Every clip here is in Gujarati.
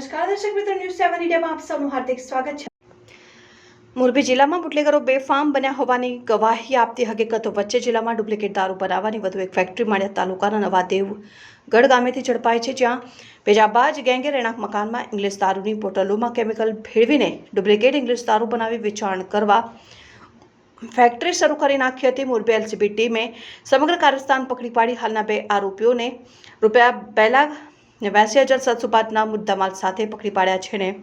સેવન ઇન્ડિયામાં આપ સૌનું હાર્દિક સ્વાગત છે. મોરબી જિલ્લામાં બુટલેગરો બેફામ બન્યા હોવાની ગવાહી આપતી હકીકતો વચ્ચે જિલ્લામાં ડુપ્લિકેટ દારૂ બનાવવાની વધુ એક ફેક્ટરી માળિયા તાલુકાના નવાદેવ ગઢ ગામેથી ઝડપાઈ છે, જ્યાં પેજાબાજ ગેંગે રહેણાંક મકાનમાં ઇંગ્લિશ દારૂની બોટલોમાં કેમિકલ ભેળવીને ડુપ્લિકેટ ઇંગ્લિશ દારૂ બનાવી વેચાણ કરવા ફેક્ટરી શરૂ કરી નાખી હતી. મોરબી એલસીબી ટીમે સમગ્ર કાર્યસ્થાન પકડી પાડી. હાલના બે આરોપીઓને રૂપિયા બે લાખ નેવ્યાસી હજાર સાતસો પાંચના મુદ્દામાલ સાથે પકડી પાડ્યા છે ને.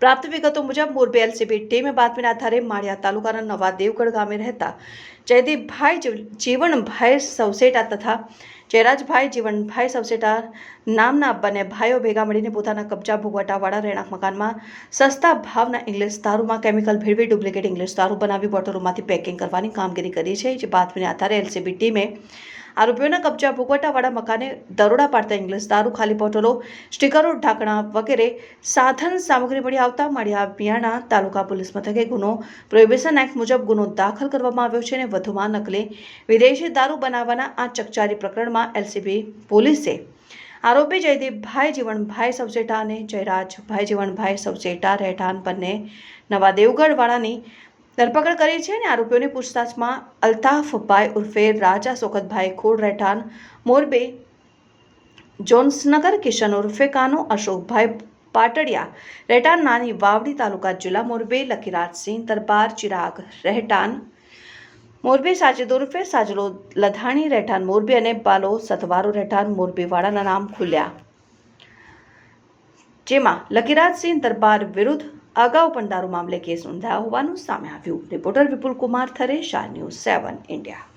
પ્રાપ્ત વિગતો મુજબ, મોરબી એલસીબી ટીમે બાતમીના આધારે માળિયા તાલુકાના નવા દેવગઢ ગામે રહેતા જયદીપભાઈ જીવ- જીવણભાઈ સવસેટા તથા જયરાજભાઈ જીવનભાઈ સવસેટા નામના બંને ભાઈઓ ભેગા મળીને પોતાના કબજા ભોગવટાવાળા રહેણાંક મકાનમાં સસ્તા ભાવના ઇંગ્લિશ દારૂમાં કેમિકલ ભેળવી ડુપ્લિકેટ ઇંગ્લિશ દારૂ બનાવી બોટલોમાંથી પેકિંગ કરવાની કામગીરી કરી છે. જે બાતમીના આધારે એલસીબી ટીમે આરોપીઓના કબજા ભોગવટાવાળા મકાને દરોડા પાડતા ઇંગ્લિશ દારૂ ખાલી બોટલો સ્ટીકરો, ઢાંકણા વગેરે સાધન સામગ્રી મળી આવતા મળ્યા બિયાણા તાલુકા પોલીસ મથકે ગુનો પ્રોહિબિશન એક્ટ મુજબ ગુનો દાખલ કરવામાં આવ્યો છે અને વધુમાં નકલી વિદેશી દારૂ બનાવવાના આ ચકચારી પ્રકરણમાં એલસીબી પોલીસે આરોપી જયદીપભાઈ જીવણભાઈ સવસેટા અને જયરાજભાઈ જીવણભાઈ સવસેટા રહેઠાણ બંને નવા દેવગઢવાળાની ધરપકડ કરી છે અને આરોપીઓની પૂછતાછમાં અલ્તાફભાઈ ઉર્ફે રાજા સોકતભાઈ ખોડ રહેઠાણ, મોરબી, જોન્સનગર, કિશન ઉર્ફે કાનો, અશોકભાઈ પાટડિયા રહેઠાણ, નાની વાવડી તાલુકા જિલ્લા મોરબી લકીરાજસિંહ દરબાર, ચિરાગ રહેઠાણ, મોરબી, સાજેદ ઉર્ફે સાજલો લધાણી રહેઠાણ, મોરબી અને બાલો સતવારો રહેઠાણ, મોરબીવાળાના નામ ખુલ્યા. જેમાં લકીરાજસિંહ દરબાર વિરુદ્ધ અગાઉ પણ દારૂ મામલે કેસ નોંધાયા હોવાનું સામે આવ્યું. Reporter Vipul Kumar Thare, Shah news seven, India.